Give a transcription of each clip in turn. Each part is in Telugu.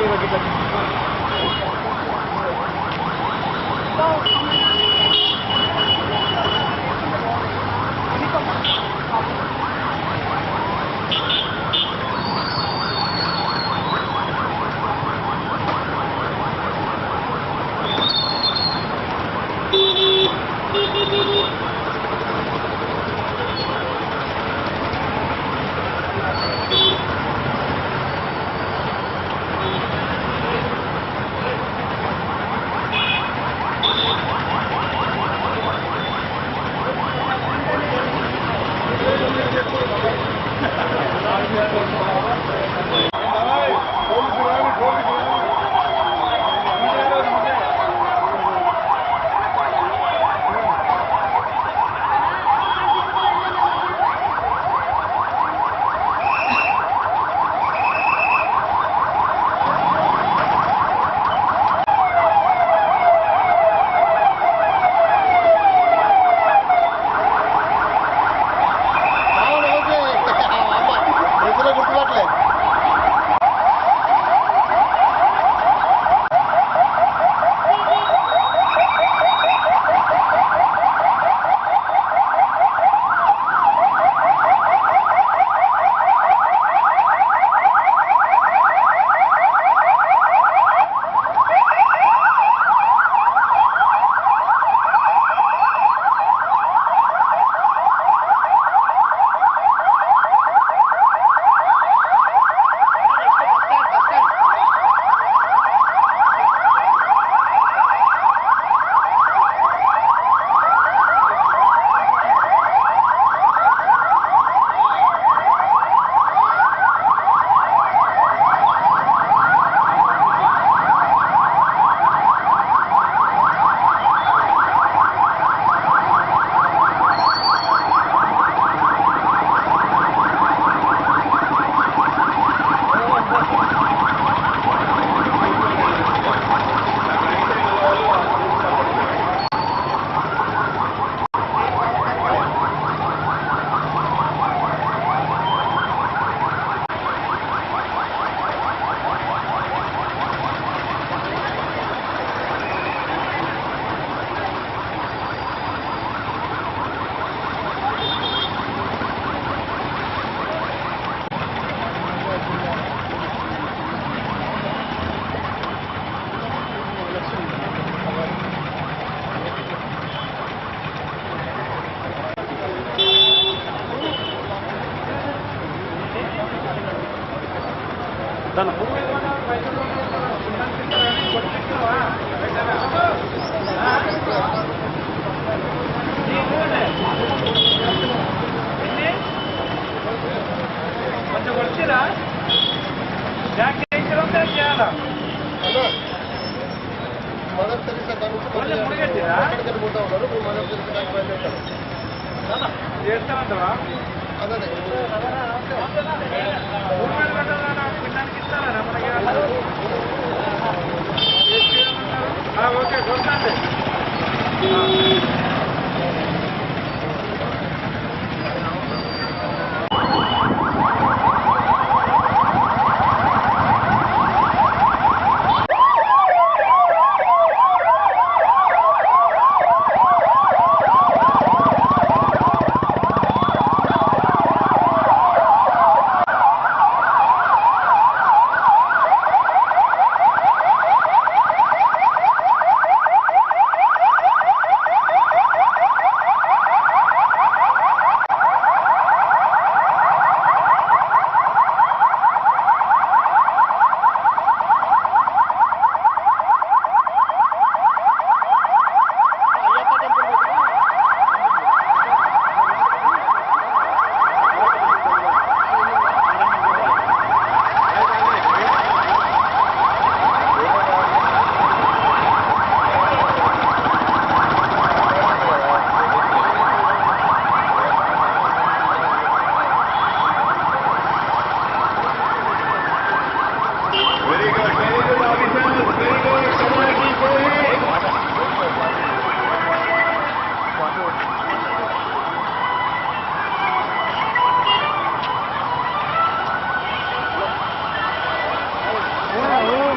amigo aqui também. Teresa only ముడిగట్టిరా పోతా ఉన్నారు మీరు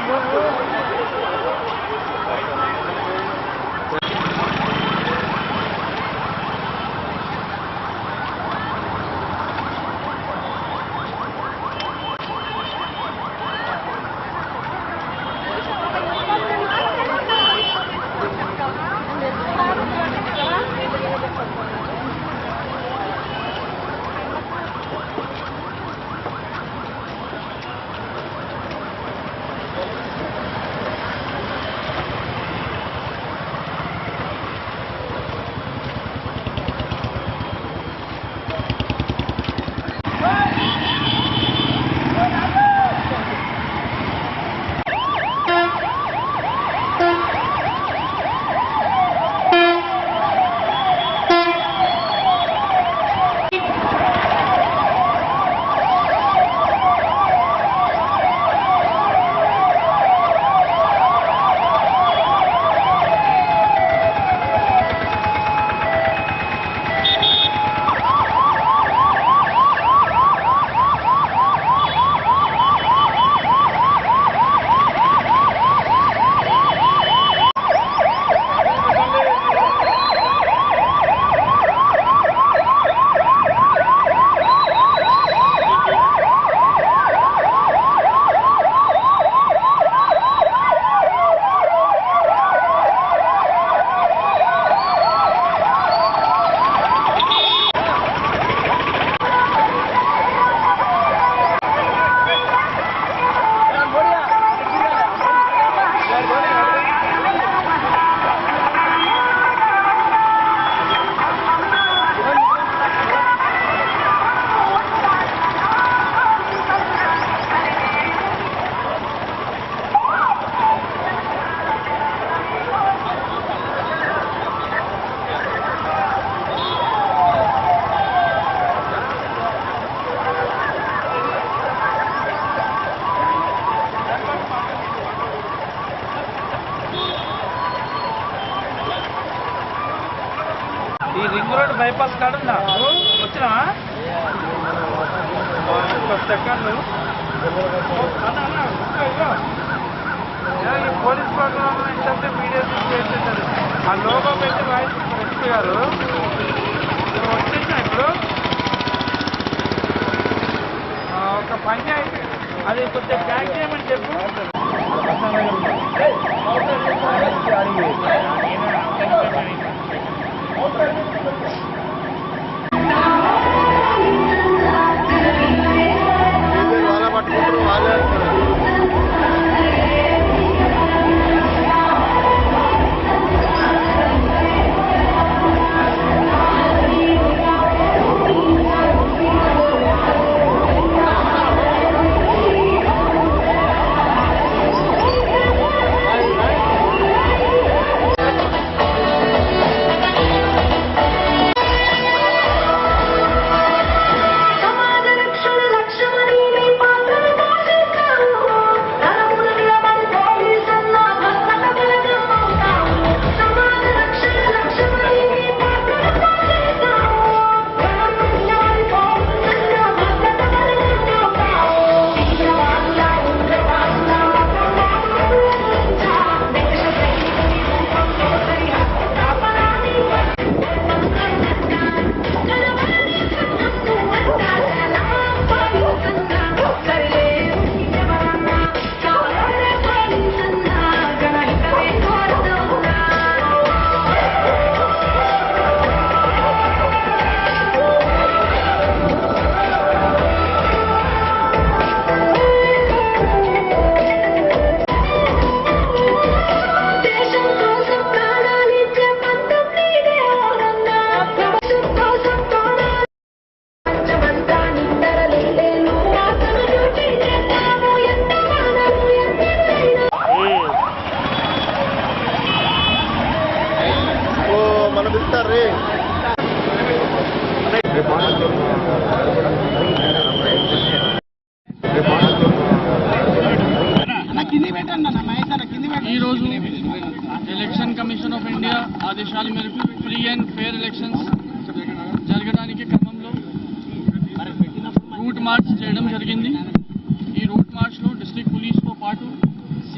Thank you. బైపాస్ కాడ ఉన్నా వచ్చినా? సెకండ్లు అన్న ఈ పోలీస్ ప్రోగ్రామ్ ఏంటంటే మీడియా చేసేసారు. ఆ లోగో పెట్టి వాయిస్ ఎస్పీ గారు. వచ్చేసిన ఇప్పుడు? ఆ, ఒక పంచాయతీ. అది కొంచెం ప్యాక్ చేయమని చెప్పు.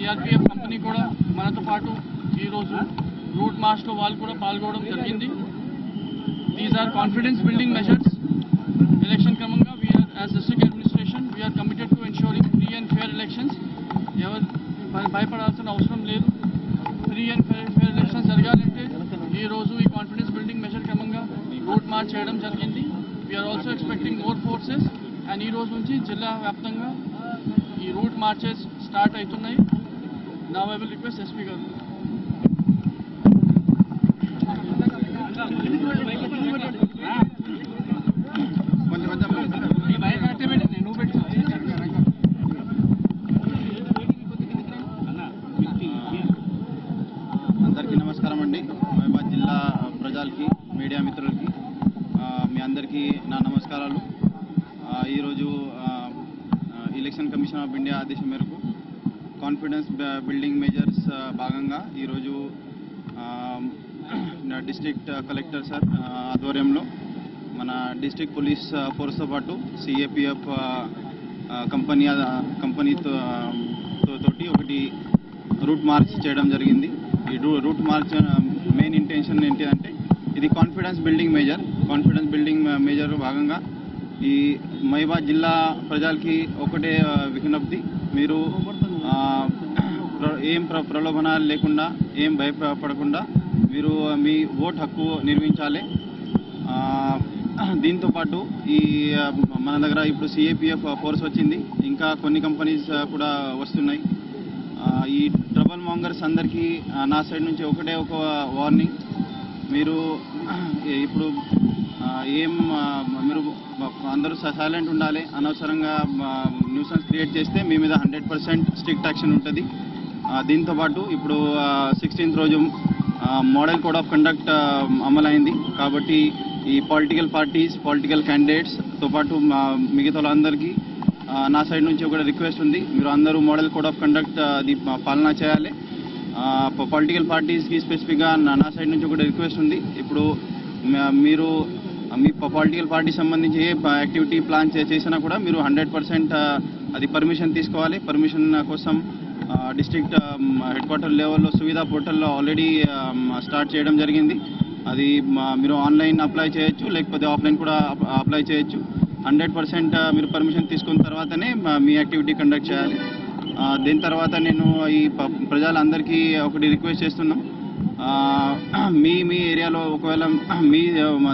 సిఆర్పిఎఫ్ కంపెనీ కూడా మనతో పాటు ఈరోజు రూట్ మార్చ్లో వాళ్ళు కూడా పాల్గొనడం జరిగింది. These are confidence building measures election క్రమంగా we're as district administration we're committed to ensuring free and fair elections ఎవరు భయపడాల్సిన అవసరం లేదు. Free and fair fair elections జరగాలంటే ఈ రోజు ఈ కాన్ఫిడెన్స్ బిల్డింగ్ మెజర్ క్రమంగా రూట్ మార్చ్ చేయడం జరిగింది. We're also expecting more forces and ఈ రోజు నుంచి జిల్లా వ్యాప్తంగా ఈ రూట్ మార్చెస్ స్టార్ట్ అవుతున్నాయి. నా I will రిక్వెస్ట్ SP గారు అందరికీ నమస్కారం అండి. మహబాద్ జిల్లా ప్రజలకి మీడియా మిత్రులకి మీ అందరికీ నా నమస్కారాలు. ఈరోజు ఎలక్షన్ కమిషన్ ఆఫ్ ఇండియా ఆదేశం మేరకు కాన్ఫిడెన్స్ బిల్డింగ్ మెజర్స్ భాగంగా ఈరోజు డిస్ట్రిక్ట్ కలెక్టర్ సార్ ఆధ్వర్యంలో మన డిస్ట్రిక్ట్ పోలీస్ ఫోర్స్తో పాటు సిఏపిఎఫ్ కంపెనీ కంపెనీతో తోటి ఒకటి రూట్ మార్చ్ చేయడం జరిగింది. ఈ రూ- రూట్ మార్చ్ మెయిన్ ఇంటెన్షన్ ఏంటి అంటే ఇది confidence building major confidence building major భాగంగా ఈ మైబాద్ జిల్లా ప్రజలకి ఒకటే uh, విజ్ఞప్తి. మీరు ఏం ప్ర- ప్రలోభనాలు లేకుండా ఏం భయపడకుండా మీరు మీ ఓట్ హక్కు నిర్మించాలి దీంతోపాటు దీంతో పాటు ఈ మన దగ్గర ఇప్పుడు సిఏపిఎఫ్ ఫోర్స్ వచ్చింది. ఇంకా కొన్ని కంపెనీస్ కూడా వస్తున్నాయి. ఈ ట్రబుల్ మాంగర్స్ అందరికీ నా సైడ్ నుంచి ఒకటే ఒక వార్నింగ్ మీరు ఇప్పుడు ఏం మీరు అందరూ సైలెంట్ ఉండాలి. అనవసరంగా న్యూసెన్స్ క్రియేట్ చేస్తే మీ మీద హండ్రెడ్ పర్సెంట్ స్ట్రిక్ట్ యాక్షన్ ఉంటుంది. దీంతో పాటు ఇప్పుడు సిక్స్టీన్త్ రోజు మోడల్ కోడ్ ఆఫ్ కండక్ట్ అమలైంది. కాబట్టి ఈ పొలిటికల్ పార్టీస్ పొలిటికల్ క్యాండిడేట్స్తో పాటు మిగతా వాళ్ళందరికీ నా సైడ్ నుంచి ఒక రిక్వెస్ట్ ఉంది. మీరు అందరూ మోడల్ కోడ్ ఆఫ్ కండక్ట్ అది పాలన చేయాలి. పొలిటికల్ పార్టీస్కి స్పెసిఫిక్గా నా సైడ్ నుంచి ఒక రిక్వెస్ట్ ఉంది. ఇప్పుడు మీరు మీ పొలిటికల్ పార్టీ సంబంధించి ఏ యాక్టివిటీ ప్లాన్ చేసినా కూడా మీరు హండ్రెడ్ పర్సెంట్ అది పర్మిషన్ తీసుకోవాలి. పర్మిషన్ కోసం డిస్ట్రిక్ట్ హెడ్ క్వార్టర్ లెవెల్లో సువిధా పోర్టల్లో ఆల్రెడీ స్టార్ట్ చేయడం జరిగింది. అది మీరు ఆన్లైన్ అప్లై చేయొచ్చు లేకపోతే ఆఫ్లైన్ కూడా అప్లై చేయొచ్చు. హండ్రెడ్ పర్సెంట్ మీరు పర్మిషన్ తీసుకున్న తర్వాతనే మీ యాక్టివిటీ కండక్ట్ చేయాలి. దీని తర్వాత నేను ఈ ప- ప్రజలందరికీ ఒకటి రిక్వెస్ట్ చేస్తున్నాం. మీ మీ ఏరియాలో ఒకవేళ మీ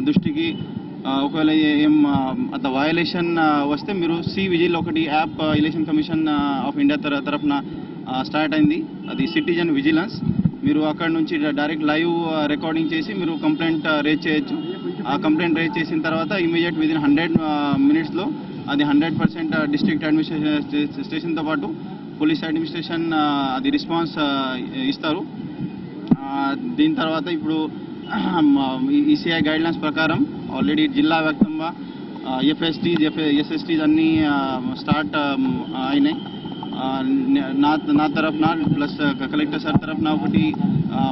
దృష్టికి ఒకవేళ ఏం అంత వయలేషన్ వస్తే మీరు సి విజిల్ ఒకటి app election commission of India తర తరఫున స్టార్ట్ అయింది. అది సిటిజన్ విజిలెన్స్ మీరు అక్కడ నుంచి డైరెక్ట్ లైవ్ రికార్డింగ్ చేసి మీరు కంప్లైంట్ రేజ్ చేయొచ్చు. ఆ కంప్లైంట్ రేజ్ చేసిన తర్వాత ఇమీడియట్ విదిన్ హండ్రెడ్ మినిట్స్లో అది హండ్రెడ్ పర్సెంట్ డిస్ట్రిక్ట్ అడ్మినిస్ట్రేషన్ స్టేషన్తో పాటు పోలీస్ అడ్మినిస్ట్రేషన్ అది రెస్పాన్స్ ఇస్తారు. దీని తర్వాత ఇప్పుడు ఈసీఐ గైడ్లైన్స్ ప్రకారం ఆల్రెడీ జిల్లా వ్యాప్తంగా ఎఫ్ఎస్టీస్ ఎస్ఎస్టీస్ అన్నీ స్టార్ట్ అయినాయి. నా నా తరఫున ప్లస్ కలెక్టర్ సార్ తరఫున ఒకటి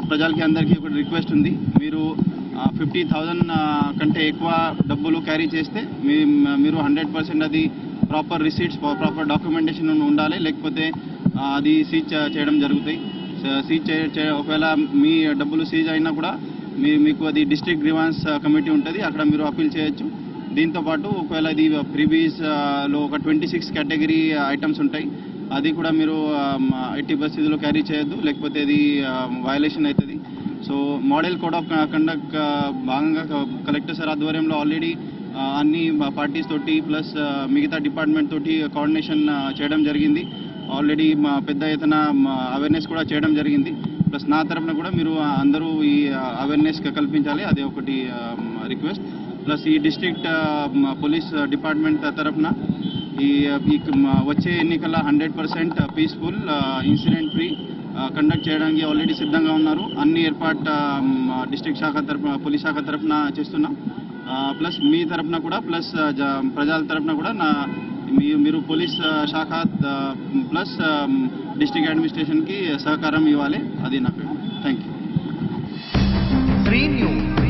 ప్రజలకి అందరికీ ఒకటి రిక్వెస్ట్ ఉంది. మీరు ఫిఫ్టీ థౌజండ్ కంటే ఎక్కువ డబ్బులు క్యారీ చేస్తే మీ మీరు హండ్రెడ్ పర్సెంట్ అది ప్రాపర్ రిసీట్స్ ప్రాపర్ డాక్యుమెంటేషన్ ఉండాలి. లేకపోతే అది సీజ్ చేయడం జరుగుతాయి. సీజ్ చే- ఒకవేళ మీ డబ్బులు సీజ్ అయినా కూడా మీ మీకు అది డిస్ట్రిక్ట్ గ్రీవాన్స్ కమిటీ ఉంటుంది. అక్కడ మీరు అప్పీల్ చేయొచ్చు. దీంతో పాటు ఒకవేళ ఇది ప్రీవియస్లో uh, uh, ఒక ట్వంటీ సిక్స్ కేటగిరీ ఐటమ్స్ ఉంటాయి. అది కూడా మీరు um, ఎట్టి పరిస్థితుల్లో క్యారీ చేయొద్దు. లేకపోతే అది వయలేషన్ అవుతుంది. So model code of conduct భాగంగా uh, కలెక్టర్ సార్ ఆధ్వర్యంలో ఆల్రెడీ అన్ని పార్టీస్ తోటి ప్లస్ మిగతా డిపార్ట్మెంట్ తోటి కోఆర్డినేషన్ చేయడం జరిగింది. ఆల్రెడీ మా పెద్ద ఎత్తున um, అవేర్నెస్ కూడా చేయడం జరిగింది. ప్లస్ నా తరఫున కూడా మీరు అందరూ ఈ అవేర్నెస్ కల్పించాలి. అదే ఒకటి రిక్వెస్ట్ ప్లస్ ఈ డిస్ట్రిక్ట్ పోలీస్ డిపార్ట్మెంట్ తరఫున ఈ వచ్చే ఎన్నికల hundred percent peaceful incident free conduct చేయడానికి ఆల్రెడీ సిద్ధంగా ఉన్నారు. అన్ని ఏర్పాటు డిస్ట్రిక్ట్ శాఖ తరఫున పోలీస్ శాఖ తరఫున చేస్తున్నాం. ప్లస్ మీ తరఫున కూడా ప్లస్ ప్రజల తరఫున కూడా నా మీ మీరు పోలీస్ శాఖ ప్లస్ డిస్టిక్ అడ్మినిస్ట్రేషన్కి సహకారం ఇవ్వాలి అది నా థ్యాంక్ యూ త్రీ న్యూస్